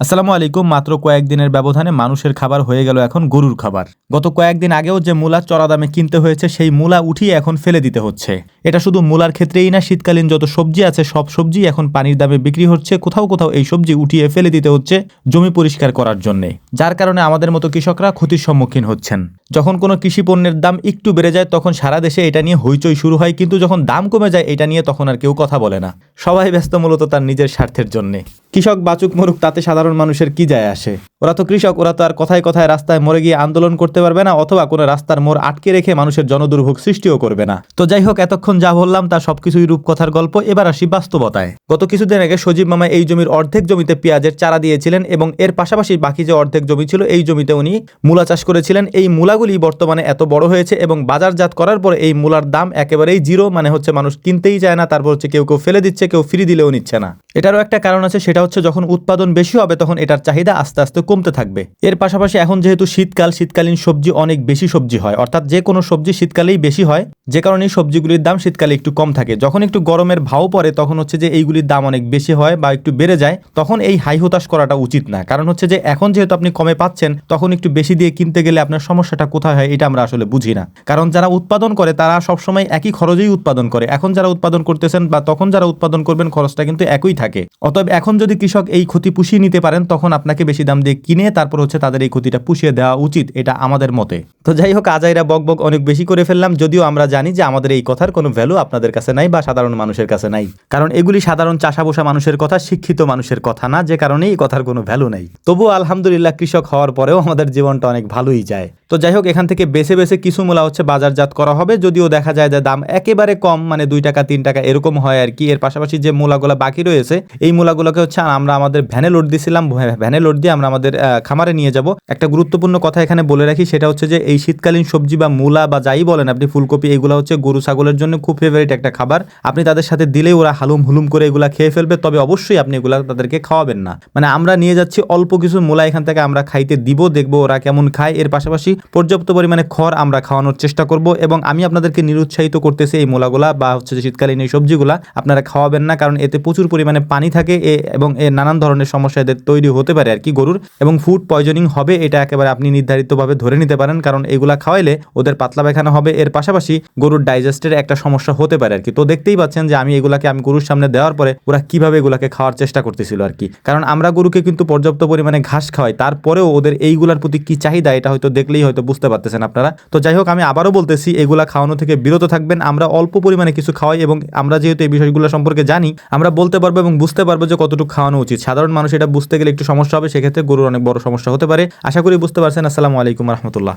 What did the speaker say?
আসসালামু আলাইকুম। মাত্র কয়েকদিনের ব্যবধানে মানুষের খাবার হয়ে গেল এখন গরুর খাবার। গত কয়েকদিন আগেও যে মূলা চড়া দামে কিনতে হয়েছে, সেই মূলা উঠিয়ে এখন ফেলে দিতে হচ্ছে। এটা শুধু মূলার ক্ষেত্রেই না, শীতকালীন যত সবজি আছে, সব সবজি এখন পানির দামে বিক্রি হচ্ছে। কোথাও কোথাও এই সবজি উঠিয়ে ফেলে দিতে হচ্ছে জমি পরিষ্কার করার জন্য। যার কারণে আমাদের মতো কৃষকরা ক্ষতির সম্মুখীন হচ্ছেন। যখন কোনো কৃষি পণ্যের দাম একটু বেড়ে যায়, তখন সারা দেশে এটা নিয়ে হইচই শুরু হয়, কিন্তু যখন দাম কমে যায়, এটা নিয়ে তখন আর কেউ কথা বলে না। সবাই ব্যস্ত মূলত তার নিজের স্বার্থের জন্যে। কৃষক বাচুক মরুক, তাতে সাধারণ মানুষের কি যায় আসে? ওরা তো কৃষক, ওরা তো আর কথায় কথায় রাস্তায় মরে গিয়ে আন্দোলন করতে পারবে না, অথবা কোনো রাস্তার মোড় আটকে রেখে মানুষের জনদুর্ভোগ সৃষ্টিও করবে না। তো যাই হোক, এতক্ষণ যা বললাম তা সবকিছুই রূপকথার গল্প। এবার আসি বাস্তবতায়। গত কিছুদিন আগে সজীব মামা এই জমির অর্ধেক জমিতে পেঁয়াজের চারা দিয়েছিলেন এবং এর পাশাপাশি বাকি যে অর্ধেক জমি ছিল, এই জমিতে উনি মূলা চাষ করেছিলেন। এই মূলাগুলি বর্তমানে এত বড় হয়েছে এবং বাজারজাত করার পরে এই মূলার দাম একেবারেই জিরো মানে হচ্ছে মানুষ কিনতেই যায় না, তারপর হচ্ছে কেউ কেউ ফেলে দিচ্ছে, কেউ ফ্রি দিলেও নিচ্ছে না। এটারও একটা কারণ আছে, সেটা হচ্ছে যখন উৎপাদন বেশি হবে, তখন এটার চাহিদা আস্তে আস্তে কমতে থাকবে। এর পাশাপাশি এখন যেহেতু শীতকাল, শীতকালীন সবজি অনেক বেশি সবজি হয়। অর্থাৎ যে কোনো সবজি শীতকালেই বেশি হয়। যে কারণে সবজিগুলির দাম শীতকালে একটু কম থাকে। যখন একটু গরমের ভাও পড়ে, তখন হচ্ছে যে এইগুলির দাম অনেক বেশি হয় বা একটু বেড়ে যায়। তখন এই হাই হতাশ করাটা উচিত না। কারণ হচ্ছে যে এখন যেহেতু আপনি কমে পাচ্ছেন, তখন একটু বেশি দিয়ে কিনতে গেলে আপনার সমস্যাটা কোথায় হয় এটা আমরা আসলে বুঝি না। কারণ যারা উৎপাদন করে, তারা সবসময় একই খরচেই উৎপাদন করে। এখন যারা উৎপাদন করতেছেন বা তখন যারা উৎপাদন করবেন, খরচটা কিন্তু একই থাকে। অতএব এখন যদি কৃষক এই ক্ষতি পুষিয়ে নিতে পারেন, তখন আপনাকে বেশি দাম দিয়ে কিনে তারপর হচ্ছে তাদের এই ক্ষতিটা পুষিয়ে দেওয়া উচিত, এটা আমাদের মতে। তো যাই হোক, আজাইরা বক বক অনেক বেশি করে ফেললাম, যদিও আমরা জানি যে আমাদের এই কথার কোনো ভ্যালু আপনাদের কাছে নাই বা সাধারণ মানুষের কাছে নাই। কারণ এগুলি সাধারণ চাষা বসা মানুষের কথা, শিক্ষিত মানুষের কথা না, যে কারণে এই কথার কোনো ভ্যালু নেই। তবুও আলহামদুলিল্লাহ কৃষক হওয়ার পরেও আমাদের জীবনটা অনেক ভালোই যায়। তো যাই হোক, এখান থেকে বেছে বেছে কিছু মূলা হচ্ছে বাজারজাত করা হবে, যদিও দেখা যায় যে দাম একেবারে কম মানে দুই টাকা, তিন টাকা এরকম হয় আর কি। এর পাশাপাশি যে মূলাগুলো বাকি রয়েছে, এই মূলাগুলোকে হচ্ছে আমরা আমাদের ভ্যানে লোড দিছিলাম, ভ্যানে লোড দিয়ে আমরা আমাদের আহ, খামারে নিয়ে যাব। একটা গুরুত্বপূর্ণ কথা এখানে বলে রাখি সেটা হচ্ছে যে এই শীতকালীন সবজি বা মূলা বা যাই বলেন আপনি ফুলকপি এগুলো হচ্ছে গরু ছাগলের জন্য খুব ফেভারিট একটা খাবার। আপনি তাদের সাথে দিলেই ওরা হালুম হুলুম করে এগুলা খেয়ে ফেলবে তবে অবশ্যই আপনি এগুলা তাদেরকে খাওয়াবেন না। মানে আমরা নিয়ে যাচ্ছি অল্প কিছু মূলা এখান থেকে আমরা খাইতে দিব দেখব ওরা কেমন খায়। এর পাশাপাশি পর্যাপ্ত পরিমাণে খড় আমরা খাওয়ানোর চেষ্টা করব এবং আমি আপনাদেরকে নিরুৎসাহিত করতেছি এই মূলাগুলা বা হচ্ছে যে শীতকালীন এই সবজিগুলা। আপনারা খাওয়াবেন না কারণ এতে প্রচুর পরিমাণে পানি থাকে এ- এবং এর নানান ধরনের সমস্যা এদের তৈরি হতে পারে আর কি গরুর। এবং ফুড পয়জনিং হবে, এটা একেবারে আপনি নির্ধারিতভাবে ধরে নিতে পারেন, কারণ এগুলা খাওয়াইলে ওদের পাতলা পায়খানা হবে। এর পাশাপাশি গরুর ডাইজেস্টের একটা সমস্যা হতে পারে আর কি তো দেখতেই পাচ্ছেন যে আমি এগুলাকে, আমি গরুর সামনে দেওয়ার পরে ওরা কীভাবে এগুলাকে খাওয়ার চেষ্টা করতেছিল আর কি কারণ আমরা গরুকে কিন্তু পর্যাপ্ত পরিমাণে ঘাস খাওয়াই, তারপরেও ওদের এইগুলার প্রতি কি চাহিদা, এটা হয়তো দেখলেই হয়তো বুঝতে পারতেছেন আপনারা। তো যাই হোক, আমি আবারও বলতেছি, এগুলা খাওয়ানো থেকে বিরত থাকবেন। আমরা অল্প পরিমাণে কিছু খাওয়াই এবং আমরা যেহেতু এই বিষয়গুলো সম্পর্কে জানি, আমরা বলতে পারব এবং বুঝতে পারব যে কতটুকু খাওয়ানো উচিত। সাধারণ মানুষ এটা বুঝতে গেলে একটু সমস্যা হবে, সেক্ষেত্রে গরুর অনেক বড় সমস্যা হতে পারে। আশা করি বুঝতে পারছেন। আসসালামু আলাইকুম রহমতুল্লাহ।